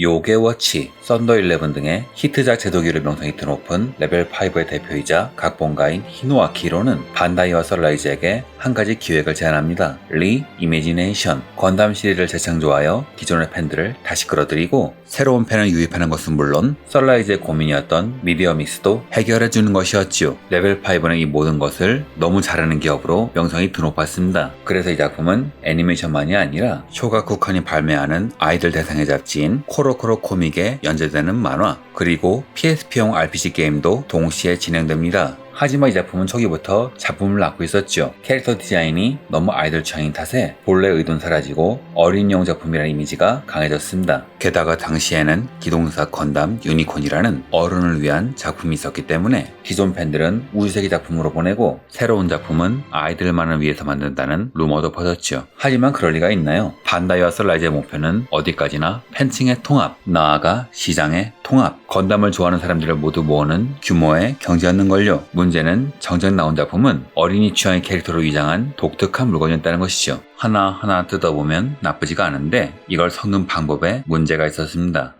요게워치, 썬더 11 등의 히트작 제도기를 명성이 드높은 레벨 5의 대표이자 각본가인 히노아키로는 반다이와 썰라이즈에게 한 가지 기획을 제안합니다. 리 이미지네이션 건담 시리즈를 재창조하여 기존의 팬들을 다시 끌어들이고 새로운 팬을 유입하는 것은 물론 썰라이즈의 고민이었던 미디어 믹스도 해결해 주는 것이었지요. 레벨 5는 이 모든 것을 너무 잘하는 기업으로 명성이 드높았습니다. 그래서 이 작품은 애니메이션만이 아니라 쇼가 쿠칸이 발매하는 아이들 대상의 잡지인 코로 코로 코믹에 연재되는 만화 그리고 PSP용 RPG 게임도 동시에 진행됩니다. 하지만 이 작품은 초기부터 작품을 낳고 있었죠. 캐릭터 디자인이 너무 아이돌 취향인 탓에 본래 의도는 사라지고 어린이용 작품이라는 이미지가 강해졌습니다. 게다가 당시에는 기동사 건담 유니콘이라는 어른을 위한 작품이 있었기 때문에 기존 팬들은 우주세기 작품으로 보내고 새로운 작품은 아이들만을 위해서 만든다는 루머도 퍼졌죠. 하지만 그럴 리가 있나요? 반다이와 썰라이즈의 목표는 어디까지나 팬층의 통합, 나아가 시장의 통합, 건담을 좋아하는 사람들을 모두 모으는 규모의 경제였는걸요. 문제는 정작 나온 작품은 어린이 취향의 캐릭터로 위장한 독특한 물건이었다는 것이죠. 하나하나 뜯어보면 나쁘지가 않은데 이걸 섞는 방법에 문제가 있었습니다.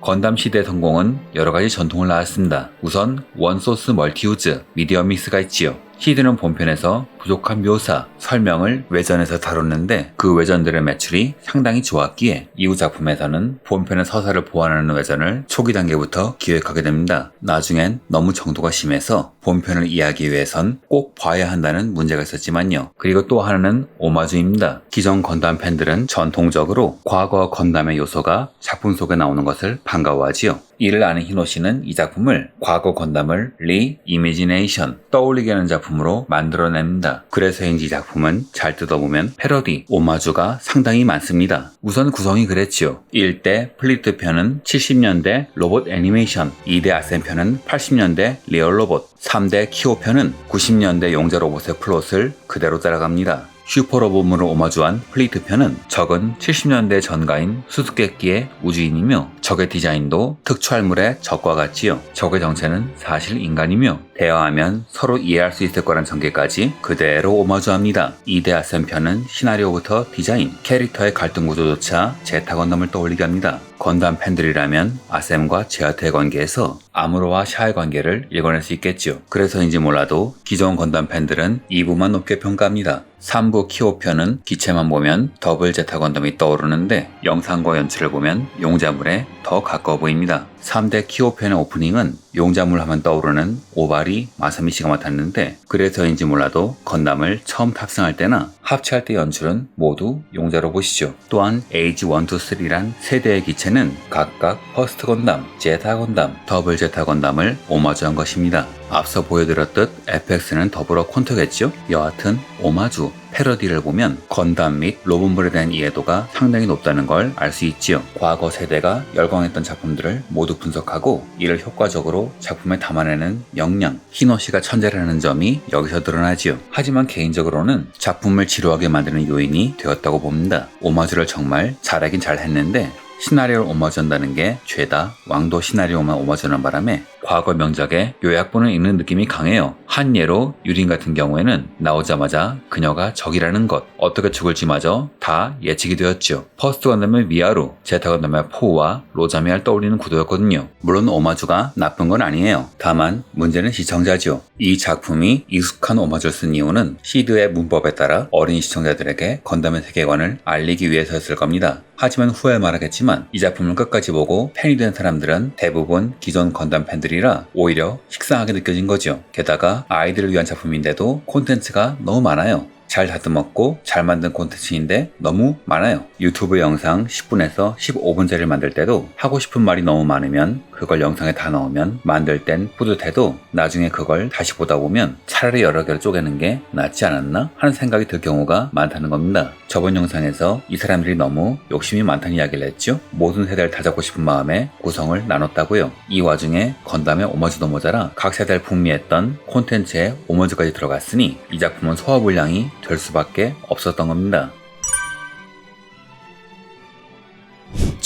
건담 시대의 성공은 여러 가지 전통을 낳았습니다. 우선 원소스 멀티우즈, 미디어 믹스가 있지요. 시드는 본편에서 부족한 묘사, 설명을 외전에서 다뤘는데 그 외전들의 매출이 상당히 좋았기에 이후 작품에서는 본편의 서사를 보완하는 외전을 초기 단계부터 기획하게 됩니다. 나중엔 너무 정도가 심해서 본편을 이해하기 위해선 꼭 봐야 한다는 문제가 있었지만요. 그리고 또 하나는 오마주입니다. 기존 건담 팬들은 전통적으로 과거 건담의 요소가 작품 속에 나오는 것을 반가워하지요. 이를 아는 히노 씨는 이 작품을 과거 건담을 리 이미지네이션 떠올리게 하는 작품으로 만들어냅니다. 그래서인지 이 작품은 잘 뜯어보면 패러디, 오마주가 상당히 많습니다. 우선 구성이 그랬지요. 1대 플리트 편은 70년대 로봇 애니메이션, 2대 아센 편은 80년대 리얼 로봇, 3대 키오 편은 90년대 용자 로봇의 플롯을 그대로 따라갑니다. 슈퍼로봇물을 오마주한 플리트 편은 적은 70년대 전가인 수수께끼의 우주인이며 적의 디자인도 특촬물의 적과 같지요. 적의 정체는 사실 인간이며 대화하면 서로 이해할 수 있을 거란 전개까지 그대로 오마주합니다. 이데아센 편은 시나리오부터 디자인, 캐릭터의 갈등 구조조차 제타 건담을 떠올리게 합니다. 건담 팬들이라면 아셈과 제아트의 관계에서 아무로와 샤의 관계를 읽어낼 수 있겠지요. 그래서인지 몰라도 기존 건담 팬들은 2부만 높게 평가합니다. 3부 키오 편은 기체만 보면 더블 제타 건담이 떠오르는데 영상과 연출을 보면 용자물에 더 가까워 보입니다. 3대 키오 편의 오프닝은 용자물 하면 떠오르는 오바리 마사미 씨가 맡았는데 그래서인지 몰라도 건담을 처음 탑승할 때나 합체할 때 연출은 모두 용자로 보시죠. 또한 에이지 1, 2, 3란 세대의 기체 는 각각 퍼스트 건담, 제타 건담, 더블 제타 건담을 오마주한 것입니다. 앞서 보여드렸듯 FX는 더불어 콘터겠죠? 여하튼 오마주, 패러디를 보면 건담 및 로봇물에 대한 이해도가 상당히 높다는 걸 알 수 있지요. 과거 세대가 열광했던 작품들을 모두 분석하고 이를 효과적으로 작품에 담아내는 역량, 희노씨가 천재라는 점이 여기서 드러나지요. 하지만 개인적으로는 작품을 지루하게 만드는 요인이 되었다고 봅니다. 오마주를 정말 잘하긴 잘했는데 시나리오를 오마주한다는 게 죄다. 왕도 시나리오만 오마주하는 바람에 과거 명작의 요약본을 읽는 느낌이 강해요. 한 예로 유린 같은 경우에는 나오자마자 그녀가 적이라는 것, 어떻게 죽을지마저 다 예측이 되었죠. 퍼스트 건담의 미아루, 제타 건담의 포우와 로자미알 떠올리는 구도였거든요. 물론 오마주가 나쁜 건 아니에요. 다만 문제는 시청자죠. 이 작품이 익숙한 오마주를 쓴 이유는 시드의 문법에 따라 어린 시청자들에게 건담의 세계관을 알리기 위해서였을 겁니다. 하지만 후에 말하겠지만 이 작품을 끝까지 보고 팬이 된 사람들은 대부분 기존 건담 팬들이 라 오히려 식상하게 느껴진 거죠. 게다가 아이들을 위한 작품인데도 콘텐츠가 너무 많아요. 잘 다듬었고 잘 만든 콘텐츠인데 너무 많아요. 유튜브 영상 10분에서 15분짜리를 만들 때도 하고 싶은 말이 너무 많으면 그걸 영상에 다 넣으면 만들 땐 뿌듯해도 나중에 그걸 다시 보다 보면 차라리 여러 개를 쪼개는 게 낫지 않았나 하는 생각이 들 경우가 많다는 겁니다. 저번 영상에서 이 사람들이 너무 욕심이 많다는 이야기를 했죠. 모든 세대를 다 잡고 싶은 마음에 구성을 나눴다고요. 이 와중에 건담의 오머즈도 모자라 각 세대를 풍미했던 콘텐츠에 오머즈까지 들어갔으니 이 작품은 소화 불량이 될 수밖에 없었던 겁니다.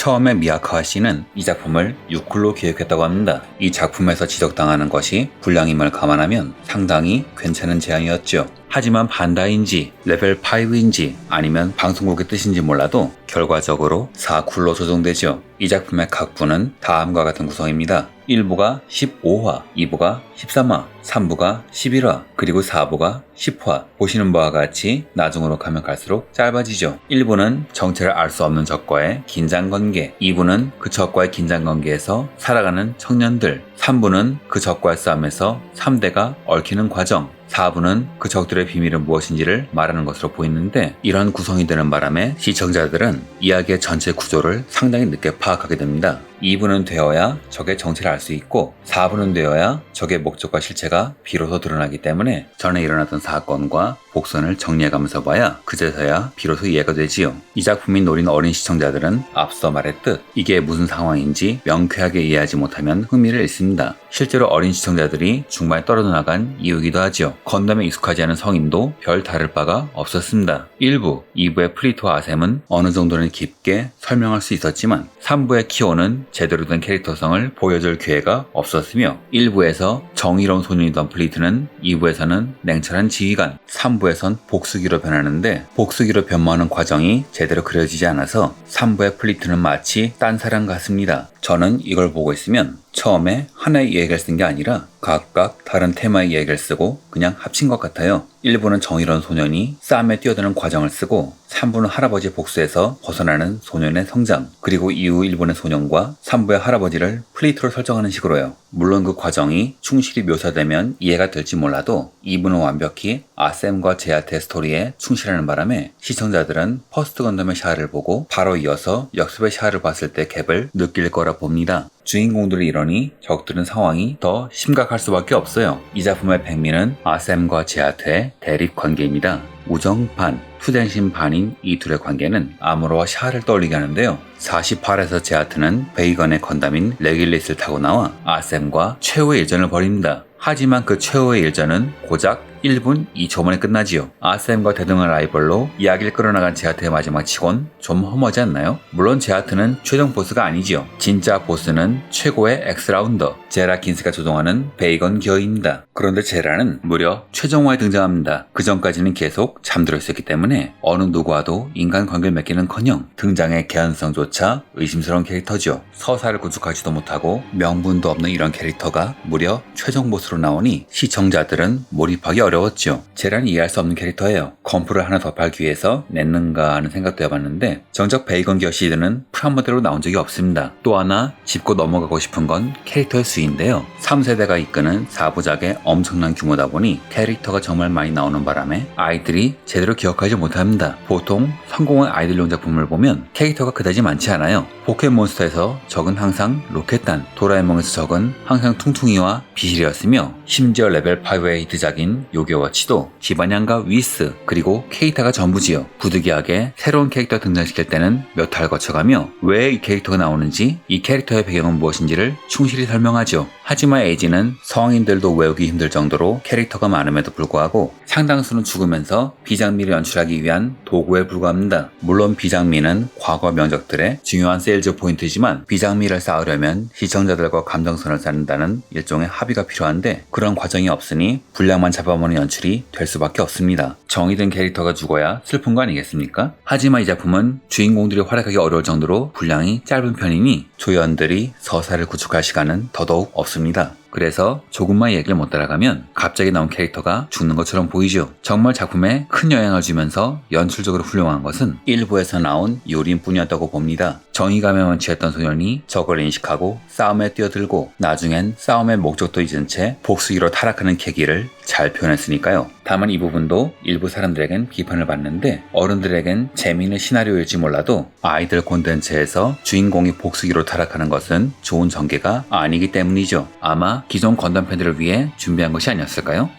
처음에 미야카와 씨는 이 작품을 6쿨로 기획했다고 합니다. 이 작품에서 지적당하는 것이 불량임을 감안하면 상당히 괜찮은 제안이었죠. 하지만 반다인지 레벨 5인지 아니면 방송국의 뜻인지 몰라도 결과적으로 4쿨로 조정되죠. 이 작품의 각 부는 다음과 같은 구성입니다. 1부가 15화, 2부가 13화, 3부가 11화, 그리고 4부가 10화. 보시는 바와 같이 나중으로 가면 갈수록 짧아지죠. 1부는 정체를 알 수 없는 적과의 긴장 관계, 2부는 그 적과의 긴장 관계에서 살아가는 청년들, 3부는 그 적과의 싸움에서 3대가 얽히는 과정, 4부는 그 적들의 비밀은 무엇인지를 말하는 것으로 보이는데 이런 구성이 되는 바람에 시청자들은 이야기의 전체 구조를 상당히 늦게 파악하게 됩니다. 2부는 되어야 적의 정체를 알 수 있고 4부는 되어야 적의 목적과 실체가 비로소 드러나기 때문에 전에 일어났던 사건과 복선을 정리해가면서 봐야 그제서야 비로소 이해가 되지요. 이 작품이 노린 어린 시청자들은 앞서 말했듯 이게 무슨 상황인지 명쾌하게 이해하지 못하면 흥미를 잃습니다. 실제로 어린 시청자들이 중반에 떨어져 나간 이유기도 하지요. 건담에 익숙하지 않은 성인도 별 다를 바가 없었습니다. 1부, 2부의 플리토와 아셈은 어느 정도는 깊게 설명할 수 있었지만 3부의 키오는 제대로 된 캐릭터성을 보여줄 기회가 없었으며 1부에서 정의로운 소년이던 플리트는 2부에서는 냉철한 지휘관, 3부에선 복수기로 변하는데 복수기로 변모하는 과정이 제대로 그려지지 않아서 3부의 플리트는 마치 딴 사람 같습니다. 저는 이걸 보고 있으면 처음에 하나의 이야기를 쓴 게 아니라 각각 다른 테마의 이야기를 쓰고 그냥 합친 것 같아요. 1부는 정의로운 소년이 싸움에 뛰어드는 과정을 쓰고 3부는 할아버지 복수에서 벗어나는 소년의 성장 그리고 이후 1부의 소년과 3부의 할아버지를 플레이트로 설정하는 식으로요. 물론 그 과정이 충실히 묘사되면 이해가 될지 몰라도 2부는 완벽히 아셈과 제아테 스토리에 충실하는 바람에 시청자들은 퍼스트 건담의 샤를 보고 바로 이어서 역습의 샤를 봤을 때 갭을 느낄 거라 봅니다. 주인공들이 이러니 적들은 상황이 더 심각할 수밖에 없어요. 이 작품의 백미는 아셈과 제아트의 대립 관계입니다. 우정 반, 투쟁심 반인 이 둘의 관계는 아무로와 샤를 떠올리게 하는데요. 48에서 제아트는 베이건의 건담인 레길릿을 타고 나와 아셈과 최후의 일전을 벌입니다. 하지만 그 최후의 일전은 고작 1분 2초 만에 끝나지요. 아셈과 대등한 라이벌로 이야기를 끌어나간 제아트의 마지막 치곤 좀 허무하지 않나요? 물론 제아트는 최종 보스가 아니지요. 진짜 보스는 최고의 엑스라운더 제라 킨스가 조종하는 베이건 기어입니다. 그런데 제라는 무려 최종화에 등장합니다. 그 전까지는 계속 잠들어 있었기 때문에 어느 누구와도 인간 관계를 맺기는커녕 등장의 개연성조차 의심스러운 캐릭터죠. 서사를 구축하지도 못하고 명분도 없는 이런 캐릭터가 무려 최종 보스로 나오니 시청자들은 몰입하기 어 려웠죠. 제란이 이해할 수 없는 캐릭터예요. 건프를 하나 더 팔기 위해서 냈는가 하는 생각도 해봤는데 정작 베이건 기어 시드는 프라모델로 나온 적이 없습니다. 또 하나 짚고 넘어가고 싶은 건 캐릭터의 수인데요. 3세대가 이끄는 4부작의 엄청난 규모다 보니 캐릭터가 정말 많이 나오는 바람에 아이들이 제대로 기억하지 못합니다. 보통 성공한 아이들용 작품을 보면 캐릭터가 그다지 많지 않아요. 포켓몬스터에서 적은 항상 로켓단, 도라에몽에서 적은 항상 퉁퉁이와 비실이었으며 심지어 레벨 5의 히트작인 요 괴워치도 기반양과 위스 그리고 케이타가 전부지요. 부득이하게 새로운 캐릭터 등장시킬 때는 몇 달 거쳐가며 왜 이 캐릭터가 나오는지 이 캐릭터의 배경은 무엇인지를 충실히 설명하죠. 하지만 에이지는 성인들도 외우기 힘들 정도로 캐릭터가 많음에도 불구하고 상당수는 죽으면서 비장미를 연출하기 위한 도구에 불과합니다. 물론 비장미는 과거 명작들의 중요한 세일즈 포인트지만 비장미를 쌓으려면 시청자들과 감정선을 쌓는다는 일종의 합의가 필요한데 그런 과정이 없으니 분량만 잡아먹는 연출이 될 수밖에 없습니다. 정의된 캐릭터가 죽어야 슬픈 거 아니겠습니까? 하지만 이 작품은 주인공들이 활약하기 어려울 정도로 분량이 짧은 편이니 조연들이 서사를 구축할 시간은 더더욱 없습니다. 그래서 조금만 얘기를 못 따라가면 갑자기 나온 캐릭터가 죽는 것처럼 보이죠. 정말 작품에 큰 영향을 주면서 연출적으로 훌륭한 것은 일부에서 나온 요린뿐이었다고 봅니다. 정의감에만 취했던 소년이 적을 인식하고 싸움에 뛰어들고 나중엔 싸움의 목적도 잊은 채 복수기로 타락하는 계기를 잘 표현했으니까요. 다만 이 부분도 일부 사람들에겐 비판을 받는데 어른들에겐 재미있는 시나리오일지 몰라도 아이들 콘텐츠에서 주인공이 복수기로 타락하는 것은 좋은 전개가 아니기 때문이죠. 아마 기존 건담 팬들을 위해 준비한 것이 아니었을까요?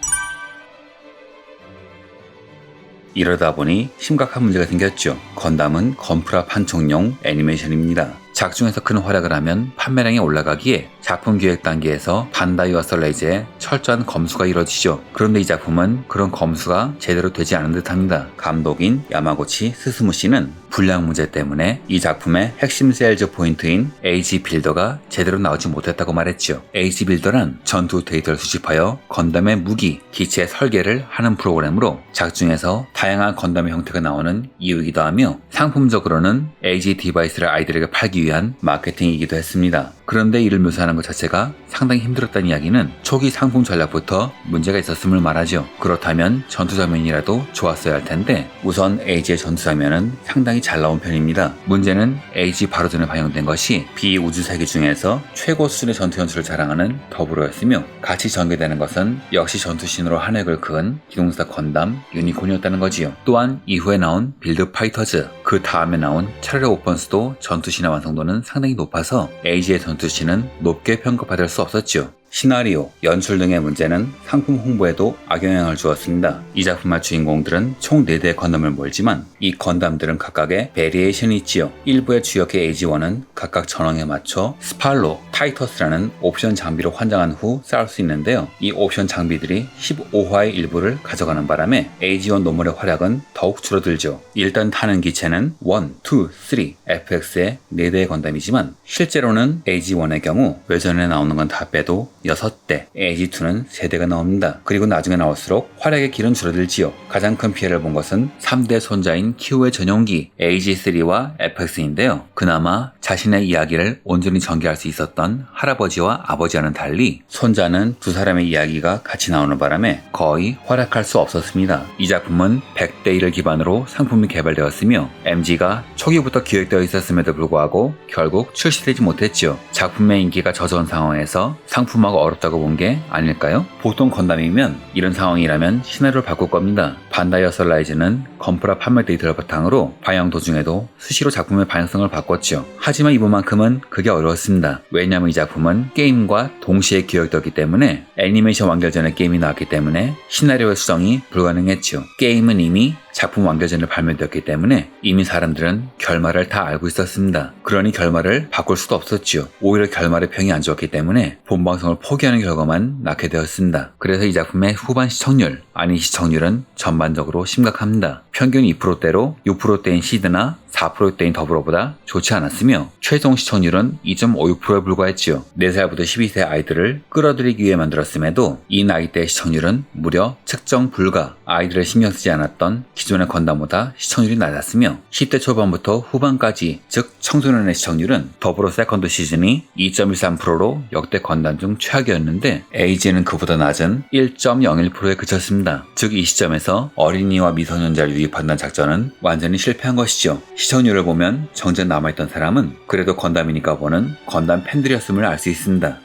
이러다 보니 심각한 문제가 생겼죠. 건담은 건프라 판촉용 애니메이션입니다. 작중에서 큰 활약을 하면 판매량이 올라가기에 작품 기획 단계에서 반다이와 설레이즈의 철저한 검수가 이루어지죠. 그런데 이 작품은 그런 검수가 제대로 되지 않은 듯합니다. 감독인 야마고치 스스무 씨는 분량 문제 때문에 이 작품의 핵심 세일즈 포인트인 AG 빌더가 제대로 나오지 못했다고 말했죠. AG 빌더란 전투 데이터를 수집하여 건담의 무기, 기체 설계를 하는 프로그램으로 작중에서 다양한 건담의 형태가 나오는 이유이기도 하며 상품적으로는 AG 디바이스를 아이들에게 팔기 위한 마케팅이기도 했습니다. 그런데 이를 묘사하는 것 자체가 상당히 힘들었다는 이야기는 초기 상품 전략부터 문제가 있었음을 말하죠. 그렇다면 전투 장면이라도 좋았어야 할 텐데 우선 AG의 전투 장면은 상당히 잘 나온 편입니다. 문제는 AG 바로 전에 반영된 것이 비우주 세계 중에서 최고 수준의 전투 연출을 자랑하는 더불어였으며 같이 전개되는 것은 역시 전투신으로 한 획을 그은 기동사 건담 유니콘이었다는 거지요. 또한 이후에 나온 빌드 파이터즈 그 다음에 나온 차라리 오펀스도 전투신의 완성도는 상당히 높아서 AG의 전투 신은 높게 평가받을 수 없었죠. 시나리오, 연출 등의 문제는 상품 홍보에도 악영향을 주었습니다. 이 작품의 주인공들은 총 4대의 건담을 몰지만 이 건담들은 각각의 베리에이션이 있지요. 일부의 주역의 AG1은 각각 전황에 맞춰 스팔로, 타이터스라는 옵션 장비로 환장한 후 쌓을 수 있는데요. 이 옵션 장비들이 15화의 일부를 가져가는 바람에 AG1 노멀의 활약은 더욱 줄어들죠. 일단 타는 기체는 1, 2, 3, FX의 4대의 건담이지만 실제로는 AG1의 경우 외전에 나오는 건 다 빼도 6대, AG2는 3대가 나옵니다. 그리고 나중에 나올수록 활약의 길은 줄어들지요. 가장 큰 피해를 본 것은 3대 손자인 키우의 전용기 AG3와 FX인데요. 그나마 자신의 이야기를 온전히 전개할 수 있었던 할아버지와 아버지와는 달리 손자는 두 사람의 이야기가 같이 나오는 바람에 거의 활약할 수 없었습니다. 이 작품은 100대 1을 기반으로 상품이 개발되었으며 MG가 초기부터 기획되어 있었음에도 불구하고 결국 출시되지 못했죠. 작품의 인기가 저조한 상황에서 상품화 가 어렵다고 본 게 아닐까요? 보통 건담이면 이런 상황이라면 시나리오를 바꿀 겁니다. 반다이 어 설라이즈는 건프라 판매 데이터를 바탕으로 방영 도중에도 수시로 작품의 방향성을 바꿨죠. 하지만 이번만큼은 그게 어려웠습니다. 왜냐하면 이 작품은 게임과 동시에 기획되었기 때문에 애니메이션 완결 전에 게임이 나왔기 때문에 시나리오의 수정이 불가능했죠. 게임은 이미 작품 완결 전에 발매되었기 때문에 이미 사람들은 결말을 다 알고 있었습니다. 그러니 결말을 바꿀 수도 없었지요. 오히려 결말의 평이 안 좋았기 때문에 본방송을 포기하는 결과만 낳게 되었습니다. 그래서 이 작품의 후반 시청률, 아닌 시청률은 전반적으로 심각합니다. 평균 2%대로 6%대인 시드나 4%대인 더불어보다 좋지 않았으며 최종 시청률은 2.56%에 불과했지요. 4살부터 12세 아이들을 끌어들이기 위해 만들었음에도 이 나이대 시청률은 무려 측정 불가 아이들을 신경 쓰지 않았던 기존의 건담보다 시청률이 낮았으며 10대 초반부터 후반까지 즉 청소년의 시청률은 더불어 세컨드 시즌이 2.13%로 역대 건담 중 최악이었는데 에이지는 그보다 낮은 1.01%에 그쳤습니다. 즉 이 시점에서 어린이와 미성년자를 유입한다는 작전은 완전히 실패한 것이죠. 시청률을 보면 정작 남아있던 사람은 그래도 건담이니까 보는 건담 팬들이었음을 알 수 있습니다.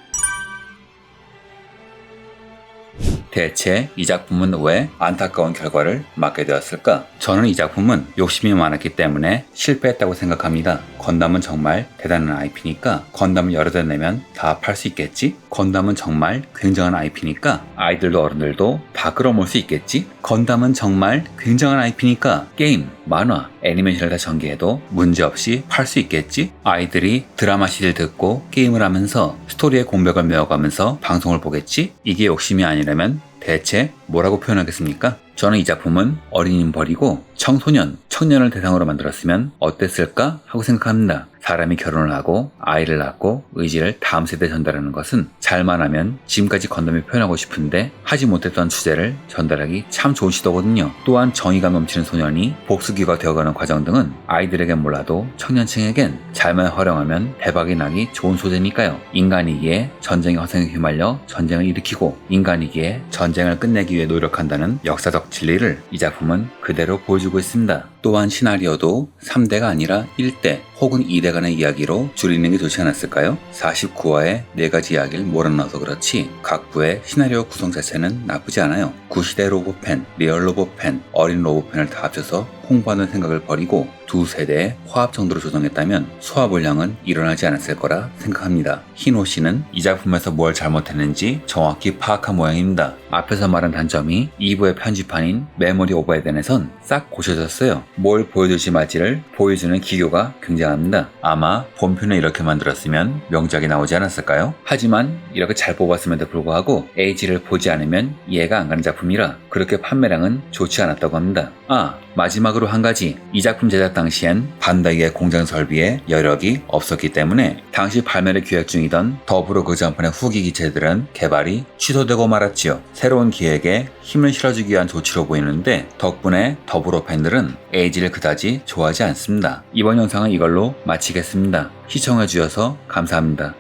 대체 이 작품은 왜 안타까운 결과를 맞게 되었을까? 저는 이 작품은 욕심이 많았기 때문에 실패했다고 생각합니다. 건담은 정말 대단한 IP니까 건담을 여러 대 내면 다 팔 수 있겠지? 건담은 정말 굉장한 IP니까 아이들도 어른들도 다 끌어모을 수 있겠지? 건담은 정말 굉장한 IP니까 게임, 만화, 애니메이션을 다 전개해도 문제없이 팔 수 있겠지? 아이들이 드라마 시를 듣고 게임을 하면서 스토리의 공백을 메워가면서 방송을 보겠지? 이게 욕심이 아니라면 대체 뭐라고 표현하겠습니까? 저는 이 작품은 어린이는 버리고 청소년, 청년을 대상으로 만들었으면 어땠을까 하고 생각합니다. 사람이 결혼을 하고 아이를 낳고 의지를 다음 세대에 전달하는 것은 잘만 하면 지금까지 건담이 표현하고 싶은데 하지 못했던 주제를 전달하기 참 좋은 시도거든요. 또한 정의감 넘치는 소년이 복수기가 되어가는 과정 등은 아이들에겐 몰라도 청년층에겐 잘만 활용하면 대박이 나기 좋은 소재니까요. 인간이기에 전쟁의 화성에 휘말려 전쟁을 일으키고 인간이기에 전쟁을 끝내기 위해 노력한다는 역사적 진리를 이 작품은 그대로 보여주고 있습니다. 또한 시나리오도 3대가 아니라 1대 혹은 2대 간의 이야기로 줄이는 게 좋지 않았을까요? 49화에 4가지 이야기를 몰아넣어서 그렇지 각 부의 시나리오 구성 자체는 나쁘지 않아요. 구시대 로봇팬, 리얼 로봇팬, 어린 로봇팬을 다 합쳐서 홍보하는 생각을 버리고 두 세대의 화합 정도로 조정했다면 소화 불량은 일어나지 않았을 거라 생각합니다. 희노 씨는 이 작품에서 뭘 잘못했는지 정확히 파악한 모양입니다. 앞에서 말한 단점이 2부의 편집판인 메모리 오버헤드에선 싹 고쳐졌어요. 뭘 보여줄지 말지를 보여주는 기교가 굉장합니다. 아마 본편을 이렇게 만들었으면 명작이 나오지 않았을까요? 하지만 이렇게 잘 뽑았음에도 불구하고 에이지를 보지 않으면 이해가 안 가는 작품이라 그렇게 판매량은 좋지 않았다고 합니다. 아, 마지막으로 한 가지. 이 작품 제작 당시엔 반다이의 공장 설비에 여력이 없었기 때문에 당시 발매를 기획 중이던 더불어 그 전편의 후기 기체들은 개발이 취소되고 말았지요. 새로운 기획에 힘을 실어주기 위한 조치로 보이는데 덕분에 더불어 팬들은 에이지를 그다지 좋아하지 않습니다. 이번 영상은 이걸로 마치겠습니다. 시청해주셔서 감사합니다.